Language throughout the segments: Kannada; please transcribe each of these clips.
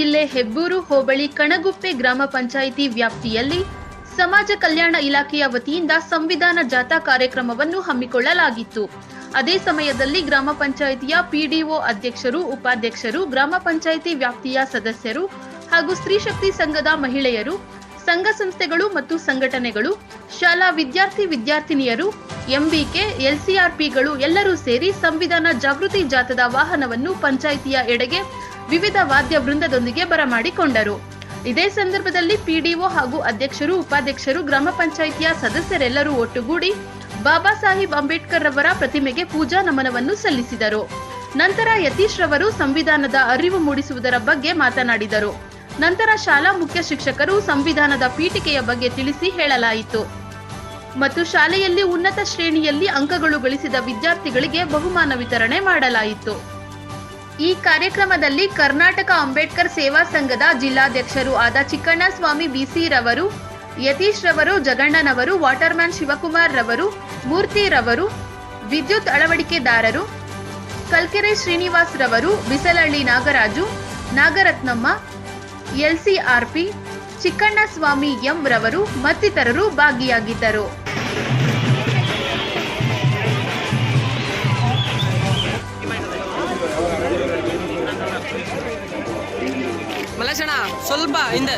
ಜಿಲ್ಲೆ ಹೆಬ್ಬೂರು ಹೋಬಳಿ ಕಣಗುಪ್ಪೆ ಗ್ರಾಮ ಪಂಚಾಯಿತಿ ವ್ಯಾಪ್ತಿಯಲ್ಲಿ ಸಮಾಜ ಕಲ್ಯಾಣ ಇಲಾಖೆಯ ವತಿಯಿಂದ ಸಂವಿಧಾನ ಜಾಥಾ ಕಾರ್ಯಕ್ರಮವನ್ನು ಹಮ್ಮಿಕೊಳ್ಳಲಾಗಿತ್ತು. ಅದೇ ಸಮಯದಲ್ಲಿ ಗ್ರಾಮ ಪಂಚಾಯಿತಿಯ ಪಿಡಿಒ ಅಧ್ಯಕ್ಷರು, ಉಪಾಧ್ಯಕ್ಷರು, ಗ್ರಾಮ ಪಂಚಾಯಿತಿ ವ್ಯಾಪ್ತಿಯ ಸದಸ್ಯರು ಹಾಗೂ ಸ್ತ್ರೀಶಕ್ತಿ ಸಂಘದ ಮಹಿಳೆಯರು, ಸಂಘ ಸಂಸ್ಥೆಗಳು ಮತ್ತು ಸಂಘಟನೆಗಳು, ಶಾಲಾ ವಿದ್ಯಾರ್ಥಿ ವಿದ್ಯಾರ್ಥಿನಿಯರು, ಎಂಬಿಕೆ, ಎಲ್ಸಿಆರ್ಪಿಗಳು ಎಲ್ಲರೂ ಸೇರಿ ಸಂವಿಧಾನ ಜಾಗೃತಿ ಜಾಥಾದ ವಾಹನವನ್ನು ಪಂಚಾಯಿತಿಯ ಎಡೆಗೆ ವಿವಿಧ ವಾದ್ಯ ವೃಂದದೊಂದಿಗೆ ಬರಮಾಡಿಕೊಂಡರು. ಇದೇ ಸಂದರ್ಭದಲ್ಲಿ ಪಿಡಿಒ ಹಾಗೂ ಅಧ್ಯಕ್ಷರು, ಉಪಾಧ್ಯಕ್ಷರು, ಗ್ರಾಮ ಪಂಚಾಯಿತಿಯ ಸದಸ್ಯರೆಲ್ಲರೂ ಒಟ್ಟುಗೂಡಿ ಬಾಬಾ ಸಾಹೇಬ್ ಅಂಬೇಡ್ಕರ್ ರವರ ಪ್ರತಿಮೆಗೆ ಪೂಜಾ ನಮನವನ್ನು ಸಲ್ಲಿಸಿದರು. ನಂತರ ಯತೀಶ್ ರವರು ಸಂವಿಧಾನದ ಅರಿವು ಮೂಡಿಸುವುದರ ಬಗ್ಗೆ ಮಾತನಾಡಿದರು. ನಂತರ ಶಾಲಾ ಮುಖ್ಯ ಶಿಕ್ಷಕರು ಸಂವಿಧಾನದ ಪೀಠಿಕೆಯ ಬಗ್ಗೆ ತಿಳಿಸಿ ಹೇಳಲಾಯಿತು. ಮತ್ತು ಶಾಲೆಯಲ್ಲಿ ಉನ್ನತ ಶ್ರೇಣಿಯಲ್ಲಿ ಅಂಕಗಳು ಗಳಿಸಿದ ವಿದ್ಯಾರ್ಥಿಗಳಿಗೆ ಬಹುಮಾನ ವಿತರಣೆ ಮಾಡಲಾಯಿತು. ಈ ಕಾರ್ಯಕ್ರಮದಲ್ಲಿ ಕರ್ನಾಟಕ ಅಂಬೇಡ್ಕರ್ ಸೇವಾ ಸಂಘದ ಜಿಲ್ಲಾಧ್ಯಕ್ಷರು ಆದ ಚಿಕ್ಕಣ್ಣಸ್ವಾಮಿ ಬಿಸಿ ರವರು, ಯತೀಶ್ ರವರು ಜಗಣ್ಣನವರು ವಾಟರ್ಮ್ಯಾನ್ ಶಿವಕುಮಾರ್ ರವರು, ಮೂರ್ತಿ ರವರು, ವಿದ್ಯುತ್ ಅಳವಡಿಕೆದಾರರು, ಕಲ್ಕೆರೆ ಶ್ರೀನಿವಾಸ್ ರವರು ಬಿಸಲಹಳ್ಳಿ ನಾಗರಾಜು, ನಾಗರತ್ನಮ್ಮ ಎಲ್ಸಿಆರ್ಪಿ ಚಿಕ್ಕಣ್ಣಸ್ವಾಮಿ ಎಂ ರವರು ಮತ್ತಿತರರು ಭಾಗಿಯಾಗಿದ್ದರು. ಸ್ವಲ್ಪ ಹಿಂದೆ.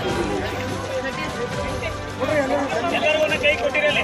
ಎಲ್ಲರಿಗೂ ಕೈ ಕೊಟ್ಟಿರಲಿ.